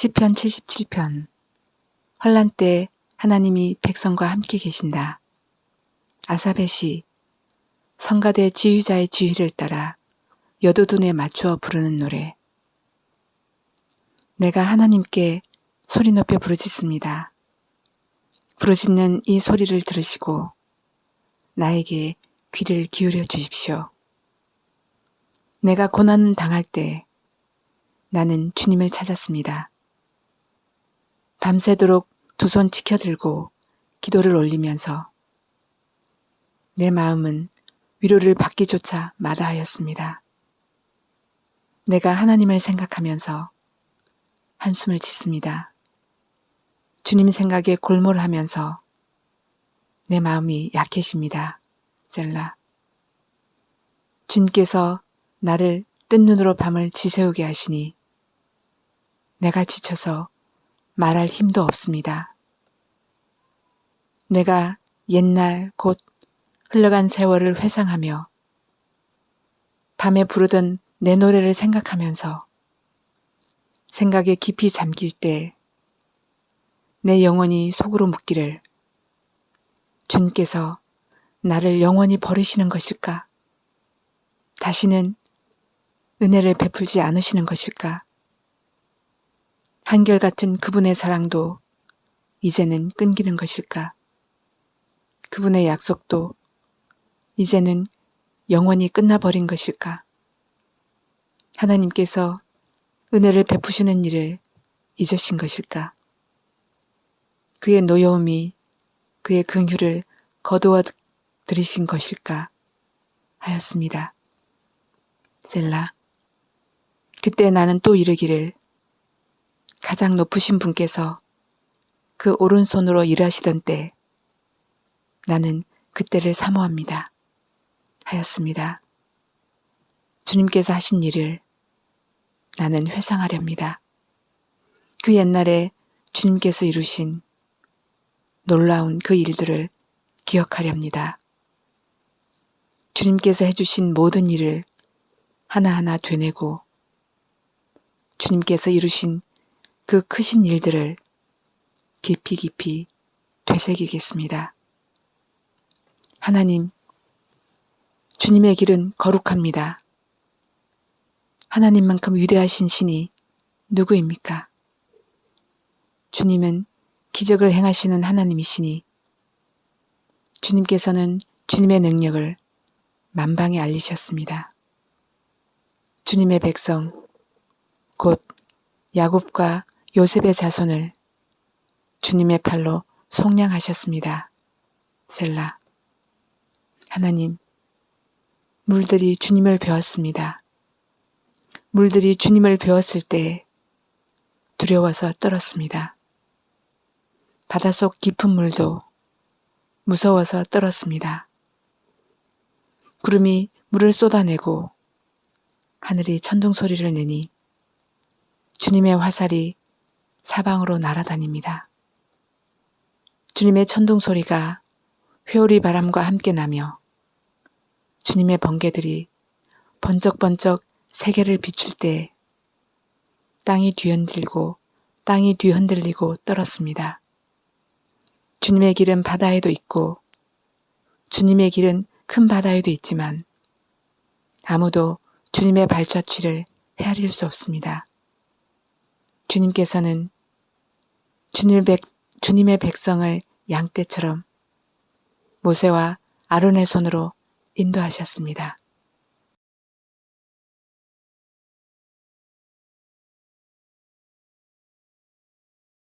시편 77편 환란 때 하나님이 백성과 함께 계신다. 아사베 시 성가대 지휘자의 지휘를 따라 여도둔에 맞추어 부르는 노래 내가 하나님께 소리 높여 부르짖습니다. 부르짖는 이 소리를 들으시고 나에게 귀를 기울여 주십시오. 내가 고난 당할 때 나는 주님을 찾았습니다. 밤새도록 두 손 치켜들고 기도를 올리면서 내 마음은 위로를 받기조차 마다하였습니다. 내가 하나님을 생각하면서 한숨을 짓습니다. 주님 생각에 골몰하면서 내 마음이 약해집니다. 셀라. 주님께서 나를 뜬 눈으로 밤을 지새우게 하시니 내가 지쳐서 말할 힘도 없습니다. 내가 옛날 곧 흘러간 세월을 회상하며 밤에 부르던 내 노래를 생각하면서 생각에 깊이 잠길 때 내 영혼이 속으로 묻기를 주님께서 나를 영원히 버리시는 것일까? 다시는 은혜를 베풀지 않으시는 것일까? 한결같은 그분의 사랑도 이제는 끊기는 것일까? 그분의 약속도 이제는 영원히 끝나버린 것일까? 하나님께서 은혜를 베푸시는 일을 잊으신 것일까? 그의 노여움이 그의 긍휼을 거두어 들이신 것일까? 하였습니다. 셀라. 그때 나는 또 이르기를 가장 높으신 분께서 그 오른손으로 일하시던 때 나는 그때를 사모합니다. 하였습니다. 주님께서 하신 일을 나는 회상하렵니다. 그 옛날에 주님께서 이루신 놀라운 그 일들을 기억하렵니다. 주님께서 해주신 모든 일을 하나하나 되뇌고 주님께서 이루신 그 크신 일들을 깊이 깊이 되새기겠습니다. 하나님, 주님의 길은 거룩합니다. 하나님만큼 위대하신 신이 누구입니까? 주님은 기적을 행하시는 하나님이시니 주님께서는 주님의 능력을 만방에 알리셨습니다. 주님의 백성, 곧 야곱과 요셉의 자손을 주님의 팔로 속량하셨습니다. 셀라. 하나님, 물들이 주님을 배웠습니다. 물들이 주님을 배웠을 때 두려워서 떨었습니다. 바닷속 깊은 물도 무서워서 떨었습니다. 구름이 물을 쏟아내고 하늘이 천둥 소리를 내니 주님의 화살이 사방으로 날아다닙니다. 주님의 천둥 소리가 회오리 바람과 함께 나며 주님의 번개들이 번쩍번쩍 세계를 비출 때 땅이 뒤흔들고 땅이 뒤흔들리고 떨었습니다. 주님의 길은 바다에도 있고 주님의 길은 큰 바다에도 있지만 아무도 주님의 발자취를 헤아릴 수 없습니다. 주님께서는 주님의, 백, 주님의 백성을 양떼처럼 모세와 아론의 손으로 인도하셨습니다.